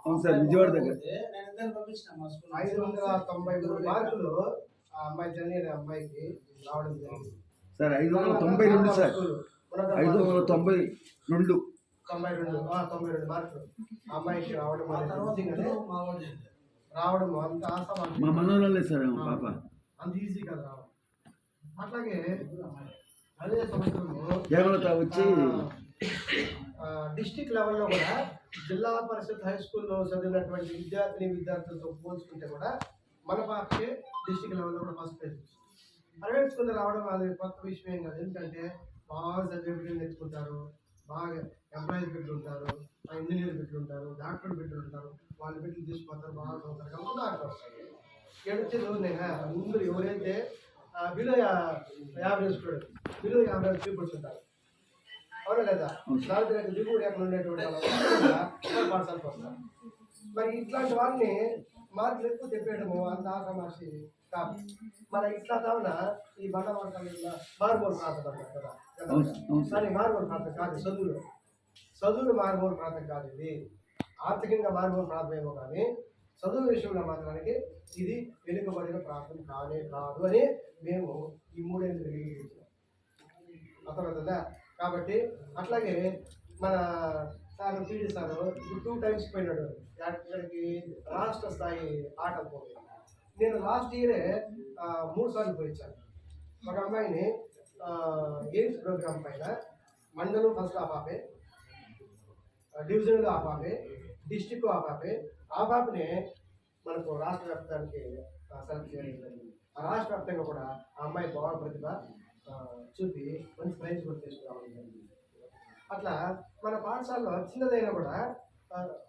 అవును సార్ విజయవాడ దగ్గర. ఐదు వందల తొంభై మూడు మార్కులు ఆ అమ్మాయి జర్నీ అనే అమ్మాయికి రావడం జరిగింది. సార్ ఐదు వందల తొంభై రెండు సార్. ఐదు వందల తొంభై రెండు. తొంభై రెండు తొంభై రెండు మార్కులు ఆ అమ్మాయికి రావడం రావడం అంత ఆసమానం మా మనోళ్ళే సార్ పాప. అంత ఈజీ కదా రావడం. అట్లాగే అదే సంవత్సరము. హేమలత వచ్చి? డిస్టిక్ లెవెల్లో కూడా జిల్లా పరిషత్ హై స్కూల్లో చదివినటువంటి విద్యార్థిని విద్యార్థులతో పోల్చుకుంటే కూడా మన పాపకే డిస్టిక్ లెవెల్లో కూడా ఫస్ట్ ప్లేస్ ప్రైవేట్ స్కూల్లో రావడం అది కొత్త విషయం ఏం కాదు. ఎందుకంటే బాగా చదివే బిడ్డలు నేర్చుకుంటారు. బాగా ఎంప్లాయీస్ బిడ్డలు ఉంటారు. ఇంజనీర్ బిడ్డలు ఉంటారు. డాక్టర్ బిడ్డలు ఉంటారు. వాళ్ళ బిడ్డలు తీసుకుపోతారు. బాగా చదువుతారు. కాబట్టి డాక్టర్ వస్తారు ఎడితే చదువునైనా అందరూ ఎవరైతే below average student below average peoples ఉంటారు అవునా లేదా? దాని దిగుబడి ఎక్కడ ఉండేటువంటి పాఠశాలకు వస్తారు మరి ఇట్లాంటి వాళ్ళని మార్కులు ఎక్కువ తెప్పేయడము అంత ఆకమాసి కాదు. మరి ఇట్లా కావున ఈ బండ వంటలు మారుమూల ప్రాంతం కదా. సార్. కానీ మారుమూల ప్రాంతం కాదు చదువులు చదువులు మారుమూల ప్రాంతం కాదు ఇది. ఆర్థికంగా మారుమూల ప్రాంతం ఏమో కానీ చదువు విషయంలో మాత్రానికి ఇది వెనుకబడిన ప్రాంతం కానే కాదు అని మేము ఈ మూడేళ్ళు వెలిగించాం అర్థమవుతుందా? కాబట్టి అట్లాగే మన sir PD sir two times పోయినాడు. అక్కడికి రాష్ట్ర స్థాయి ఆట పోయి. నేను లాస్ట్ ఇయరే మూడు సార్లు పోయించాను. ఒక అమ్మాయిని గేమ్స్ ప్రోగ్రామ్ పైన మండలం ఫస్ట్ ఆ పాపే డివిజన్లో ఆ పాపే డిస్టిక్ ఆ పాపే ఆ పాపనే మనకు రాష్ట్ర వ్యాప్తానికి సెలెక్ట్ చేయడం జరిగింది. ఆ రాష్ట్ర వ్యాప్తంగా కూడా ఆ అమ్మాయి బాగా ప్రతిభ చూపి మంచి ప్రైజ్ కూడా తీసుకురావడం జరిగింది. అట్లా మన పాఠశాలలో చిన్నదైనా కూడా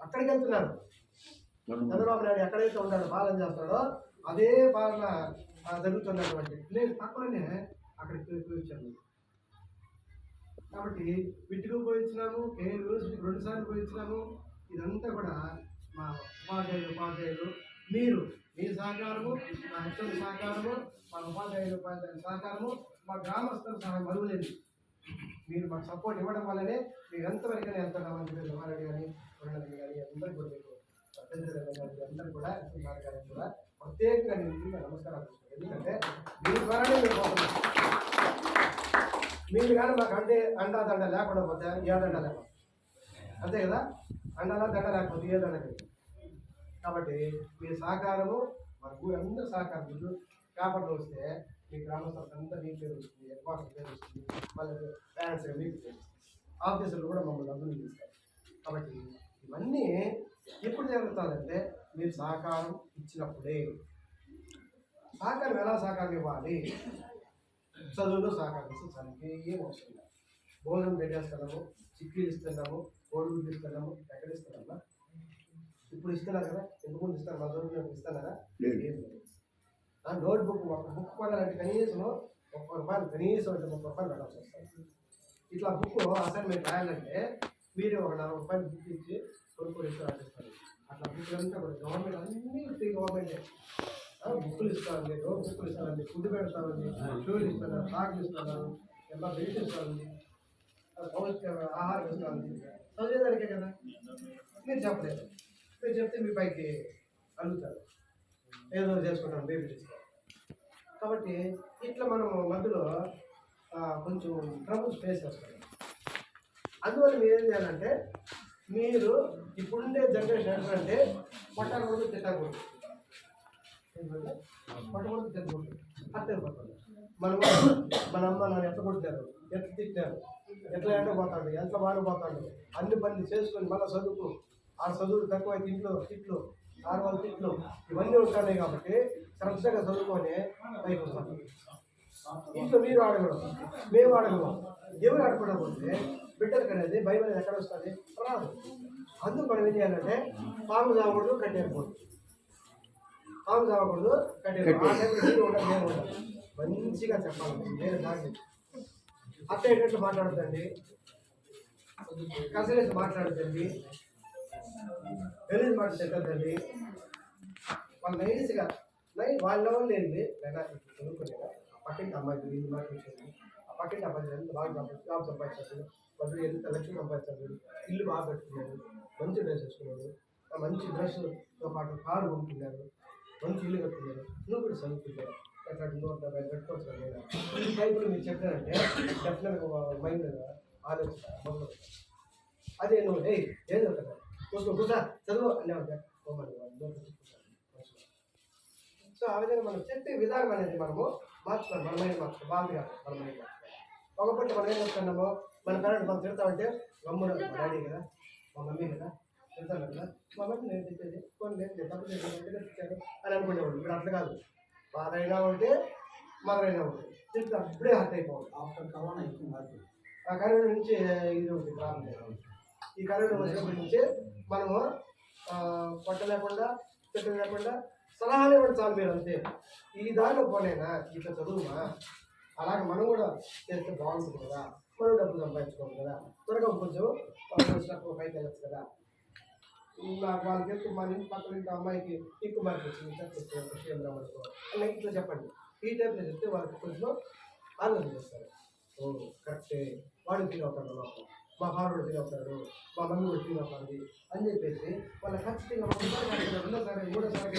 అక్కడికి వెళ్తున్నారు. చంద్రబాబు నాయుడు ఎక్కడైతే ఉన్నాడో పాలన చేస్తాడో అదే పాలన జరుగుతున్నటువంటి ప్లేస్ పక్కనే అక్కడికి పోయి పోయించాము కాబట్టి విట్టుకు పోయించినాము కేఎల్ యూనివర్సిటీకి రెండు సార్లు పోయించినాము ఇదంతా కూడా మా ఉపాధ్యాయులు ఉపాధ్యాయులు. మీరు మీ సహకారము మా హెచ్ఎం సహకారము మా ఉపాధ్యాయులు ఉపాధ్యాయుల సహకారము మా గ్రామస్తుల సహాయం మరువలేదు మీరు మాకు సపోర్ట్ ఇవ్వడం వల్లనే మీరు ఎంతవరకు వెళ్తున్నామని మీరు సుమారెడ్డి కానీ కొరణి కానీ అందరూ కూడా మీకు సత్యేంద్ర కూడా గారికి కూడా ప్రత్యేకంగా నేను నమస్కారాలు ఎందుకంటే మీ ద్వారానే మీరు మీరు కానీ మాకు అంటే అండా దండ లేకుండా పోతే ఏదండ లేకుండా. అంతే కదా? అండాలా దండ లేకపోతే ఏదన్నది కాబట్టి మీ సహకారము మాకు అందరూ సహకారం మీరు పేపర్లో వస్తే మీ గ్రామస్తులకు అంతా మీ పేరు వస్తుంది హెడ్ పేరు వస్తుంది వాళ్ళ పేరెంట్స్ మీకు ఆఫీసర్లు కూడా మమ్మల్ని అభివృద్ధి చేస్తారు. కాబట్టి ఇవన్నీ ఎప్పుడు జరుగుతుందంటే మీరు సహకారం ఇచ్చినప్పుడే. సహకారం ఎలా సహకారం ఇవ్వాలి? చదువులో సహకరిస్తే చదివి ఏం అవసరం భోజనం పెట్టేస్తున్నాము చిక్కీలు ఇస్తున్నాము కోడుగుడ్లు ఇస్తున్నాము ఎక్కడ ఇస్తున్నామా ఇప్పుడు ఇస్తున్నారు కదా ఎంతమంది ఇస్తారు మా చదువు ఇస్తున్నారా ఆ నోట్ బుక్ ఒక బుక్ కొనాలంటే కనీసం ముప్పై రూపాయలు కనీసం అంటే ముప్పై రూపాయలు పెట్టాల్సి వస్తుంది. ఇట్లా బుక్ అసైన్మెంట్ రాయాలంటే మీరు ఒక నలభై రూపాయలు బుక్ ఇచ్చి కొనుక్కొని ఇచ్చి రాసిస్తారు అట్లా బుక్లు అంతా కూడా గవర్నమెంట్ అన్ని ఫ్రీ గవర్నమెంటే బుక్కులు ఇస్తారండి నోట్ బుక్కులు ఇస్తారండి ఫుడ్ పెడతారండి షూలు ఇస్తున్నారు సాకులు ఇస్తున్నారు ఎలా బెల్ట్ ఇస్తారండి పౌష్టిక ఆహారం ఇస్తారండి చదివేదానికే కదా? మీరు చెప్పలేదు. మీరు చెప్తే మీ పైకి అడుగుతారు. ఏదో చేసుకుంటాం బేబీ ఇస్తారు కాబట్టి ఇట్లా మనం మధ్యలో కొంచెం ట్రబుల్స్ ఫేస్ చేస్తాం. అందువల్ల మీరు ఏం చేయాలంటే మీరు ఇప్పుడుండే జనరేషన్ ఏంటంటే పొట్టకూడదు తిట్టకూడదు. పొట్టకూడదు తిట్టకూడదు. అట్టే పోతుంది మన మన అమ్మ నన్ను ఎట్లా కొడతారు ఎట్లా తిట్టారు? ఎట్లా ఎండపోతాడు ఎట్లా వాడిపోతాడు అన్ని పనులు చేసుకొని మళ్ళీ చదువుకు. ఆ చదువులు తక్కువైతే ఇంట్లో తిట్లు ఆరు వందల తిట్లు. ఇవన్నీ ఉంటాయి కాబట్టి శ్రద్ధగా చదువుకొని పైకి ఇంట్లో మీరు అడగడం మేము అడగడం. ఎవరు అడగకపోతే బిడ్డలు కనేది భయం అనేది ఎక్కడ వస్తుంది? రాదు. అందుకు మనం ఏం చేయాలంటే పాము చావకూడదు కట్టేయకూడదు పాము చావకూడదు కట్టేయకూడదు ఆ టైంలో ఉండదు ఉండదు మంచిగా చెప్పాలి. నేను దాన్ని అత్త ఏంటంటే మాట్లాడుతండి కసలేసి మాట్లాడుతండి తెలియదు మాట చెప్పదండి వాళ్ళు నైస్గా నై వాళ్ళ వాళ్ళు ఏంటి లేదా చదువుకోలేదా పక్కకి అమ్మాయి గురించి మాట్లాడుతుంది ఆ పక్కన అమ్మాయి ఎంత బాగా జాబ్ సంపాదించాడు వాళ్ళు ఎంత లక్ష్యం సంపాదించాడు ఇల్లు బాగా పెట్టుకున్నాడు మంచి డ్రెస్ వేసుకున్నాడు ఆ మంచి డ్రెస్తో పాటు కారు కొనుక్కున్నాడు మంచి ఇల్లు కట్టుకున్నాడు నువ్వు కూడా చదువుకుంటున్నారు అట్లా నూట డెబ్బై పెట్టుకోవచ్చు కదా నేను. మీరు చెప్పారంటే డెఫినెట్గా మైండ్ ఆలోచిస్తా మొదలు అదే నువ్వు ఏ ఏం చదువుతా కూర్చో కూర్చో చదువు అనే ఉంటా సో ఆ విధంగా మనం చెప్పే విధానం అనేది మనము మార్చుకోవాలి మన మైండ్ మార్చుకో బాగుంది కాదు మన మైండ్ మార్చుకోవాలి ఒకప్పుడు మనం ఏం చెప్తున్నామో మన పేరెంట్ మనం తిడతామంటే గమ్మున డాడీ కదా మా మమ్మీ కదా తిడతాను కదా మా మమ్మీ నేను తిట్టేది కొన్ని నేను తప్పు చేశాను అని అనుకునేవాడు ఇప్పుడు అట్లా కాదు బాధ అయినా ఉంటే మదరైనా ఉంటే. తిట్టా ఇప్పుడే హర్ట్ అయిపోవాలి. ఆఫ్టర్ కరోనా ఎక్కువ మార్పు. ఆ కరోనా నుంచి ఇది ఒకటి ప్రారంభం ఈ కరోనా వచ్చినప్పటి నుంచి మనము పొట్ట లేకుండా చెట్టు లేకుండా సలహాలు ఇవ్వండి చాలు మీరు అంతే. ఈ దారిలో పోలేనా? ఇట్లా చదువుమా అలాగే మనం కూడా చేస్తే బాగుంటుంది కదా. మనం డబ్బులు సంపాదించుకోవాలి కదా. త్వరగా కొంచెం పైకి వెళ్ళచ్చు కదా. నాకు వాళ్ళకి ఎక్కువ మన ఇంటి పక్కన ఇంటి అమ్మాయికి ఎక్కువ మార్పు వచ్చింది. చెప్పేసి విషయం రామనుకో అలా ఇట్లా చెప్పండి. ఈ టైప్లో చెప్తే వాళ్ళకి కొంచెం ఆలోచన చేస్తారు ఓ కరెక్టే. వాడు ఫీల్ అవుతాడు లోపల మా ఫాదర్ ఫీల్ అవుతాడు మా మమ్మీ కూడా ఫీల్ అవుతుంది అని చెప్పేసి వాళ్ళ ఖచ్చితంగా రెండోసారి మూడోసారి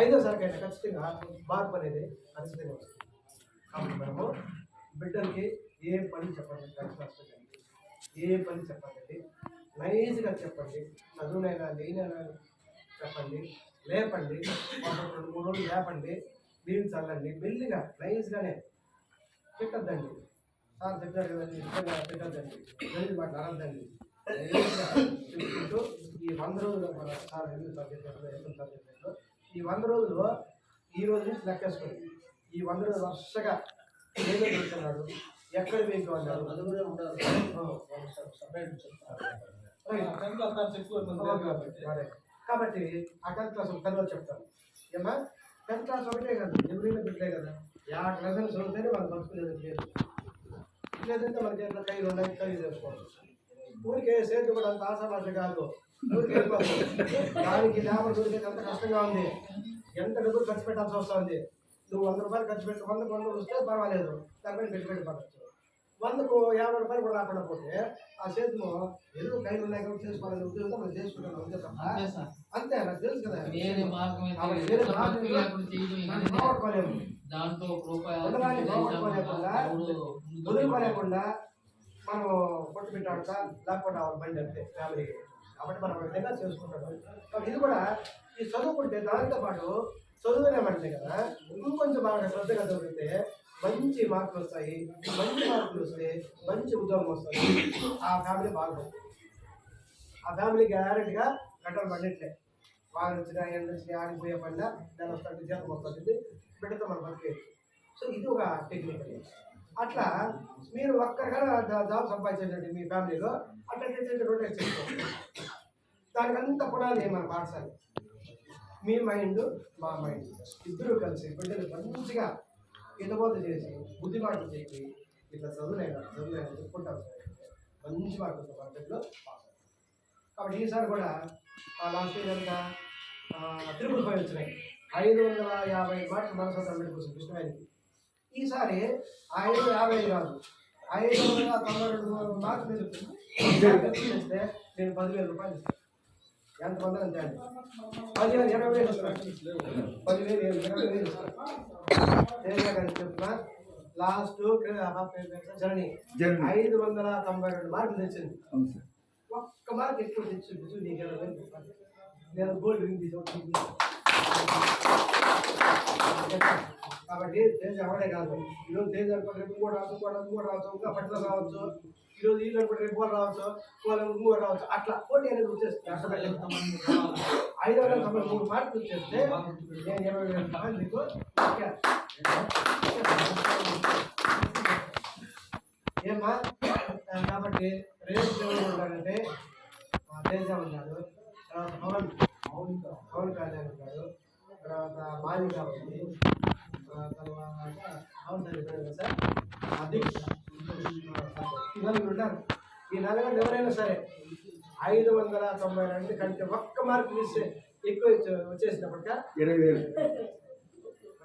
అయినా ఖచ్చితంగా మార్పు అనేది ఖచ్చితంగా వస్తుంది. కాబట్టి మనము బిడ్డలకి ఏ పని చెప్పండి ఏ పని చెప్పండి నైస్గా చెప్పండి. చదువునైనా లేనైనా చెప్పండి. లేపండి. ఒక రెండు మూడు రోజులు లేపండి. నీళ్ళు చల్లండి. మెల్లిగా నైస్గానే పెట్టద్దండి. సార్ చెప్పారు కదండి నిజంగా పెట్టద్దండి. వెళ్ళి మాట అనద్దండి చెప్పుకుంటూ ఈ వంద రోజులు మన సార్ ఎందుకు సార్ చెప్పారు? ఎందుకు సార్ చెప్పారు? ఈ వంద రోజులు ఈ రోజు నుంచి లెక్కేసుకోండి. ఈ వంద రోజులు వరుసగా ఏదో పెడుతున్నాడు ఎక్కడ మీకు అన్నాడు అది కూడా ఉండదు. కాబట్టి. ఆ టెన్త్ క్లాస్ ఒక తర్వాత చెప్తాను. ఏమా టెన్త్ క్లాస్ ఒకటే కదా ఎవరైనా బిడ్డే కదా. యా లెసన్స్ చదివితేనే మనం బతుకులేదు లేదు. లేదంటే మనకి ఎట్లా కై రెండు కై చేసుకోవచ్చు ఊరికే సేతు కూడా అంత ఆశాభాష కాదు. ఊరికే. దానికి లేబర్ దొరికేది అంత కష్టంగా ఉంది. ఎంత డబ్బులు ఖర్చు పెట్టాల్సి వస్తుంది? నువ్వు వంద రూపాయలు ఖర్చు పెట్టి వంద వస్తే పర్వాలేదు. దానిపైన పెట్టి పెట్టి పడచ్చు వందకు యాభై రూపాయలు కూడా రాకుండా పోతే ఆ చేతిలో ఎరువు కైలు ఉన్నాయి కాబట్టి చేసుకోవాలని ఉద్యోగంతో మనం చేసుకుంటాం అంతే తప్ప నాకు తెలుసు కదా. వేరే మార్గం. పోగొట్టుకోలేము. దాంట్లో వదులుకోలేకుండా మనం పొట్టు పెట్టాడుతా లేకపోతే వాళ్ళ బండి అంతే ఫ్యామిలీ కాబట్టి మనం విధంగా చేసుకుంటాం. కాబట్టి ఇది కూడా ఈ చదువుకుంటే దానితో పాటు చదువునే పడింది కదా. ఇంకొంచెం బాగా శ్రద్ధగా చదివితే మంచి మార్కులు వస్తాయి మంచి మార్కులు వస్తే మంచి ఉద్యోగం వస్తుంది. ఆ ఫ్యామిలీ బాగుంటుంది. ఆ ఫ్యామిలీ గ్యారెంటీగా కట్టలు పడినట్లే వాళ్ళు వచ్చిన ఎండ వచ్చిన ఆడిపోయే పడినా దాని వస్తాడు జీతం వస్తుంది బిడ్డతో మనం బతికేది. సో ఇది ఒక టెక్నిక్ అట్లా మీరు ఒక్కరిగా జాబ్ సంపాదించండి మీ ఫ్యామిలీలో అట్లా రొటేట్ చేసుకోండి దానికంతా పునాది మన పాఠశాల మీ మైండ్ మా మైండ్ ఇద్దరు కలిసి బిడ్డలు మంచిగా హితబోధ చేసి బుద్ధి మాటలు చెప్పి ఇట్లా చదువులేనా చదువులేనా చెప్పుకుంటాం. మంచి మార్కులతో పద్ధతిలో పాస్. కాబట్టి ఈసారి కూడా లాస్ట్ ఇయర్ అంతా త్రిపుల్ ఫైవ్ వచ్చినాయి. ఐదు వందల యాభై మార్కులు మనసు మెడికల్ కృష్ణవేనికి ఈసారి ఐదు యాభై కాదు. ఐదు వందల తొంభై రెండు మార్కులు చేస్తే నేను పదివేల రూపాయలు ఇస్తాను. ఎంతమంది అంతే అండి. పదివేలు ఇరవై వేలు ఇస్తాను పదివేలు ఇరవై వేలు లాస్ట్ జర్నీ ఐదు వందల తొంభై రెండు మార్కులు తెచ్చింది ఒక్క మార్క్ ఎక్కువ తెచ్చింది నీకు ఇరవై నేను గోల్డ్ రింగ్ తీసుకుంటుంది కాబట్టి తేజ అవడే కాదు ఈరోజు తేజ అనుకో రేపు కూడా రావచ్చు కూడా కూడా రావచ్చు ఇంకా పట్ల రావచ్చు ఈరోజు వీళ్ళు అనుకుంటే రేపు కూడా రావచ్చు వాళ్ళు ఇంకో రావచ్చు అట్లా పోటీ అనేది వచ్చేస్తుంది అట్లా ఐదు వందల తొంభై మూడు మార్కులు వచ్చేస్తే నేను ఇరవై వేల రూపాయలు మీకు ఏమ్మా? కాబట్టి రేపు ఎవరు ఉంటారంటే తేజ ఉన్నాడు తర్వాత పవన్ పవన్ కళ్యాణ్ ఉన్నాడు తర్వాత మాలిక ఉంది తర్వాత అవును సార్ చెప్పాను సార్? అది. ఈ నలుగురు ఉన్నారు. ఈ నలుగురు ఎవరైనా సరే ఐదు వందల తొంభై రెండు కంటే ఒక్క మార్కు ఇస్తే ఎక్కువ వచ్చేసినప్పటికీ? ఇరవై వేలు.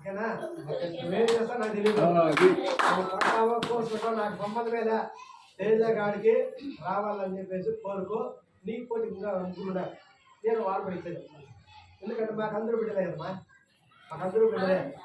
ఓకేనా నువ్వేం చేస్తా నాకు తెలియదు ఆ, అది నువ్వు పట్టావో కోసుకో నాకు సంబంధమే లే తేజ గాడికి రావాలని చెప్పేసి కోరుకో నీ పోటీ ఇంకా ముగ్గురు ఉన్నారు నేను వాళ్ళు ఇచ్చేది ఎందుకంటే మాకు అందరూ బిడ్డలే కదమ్మా మాకు అందరూ బిడ్డలే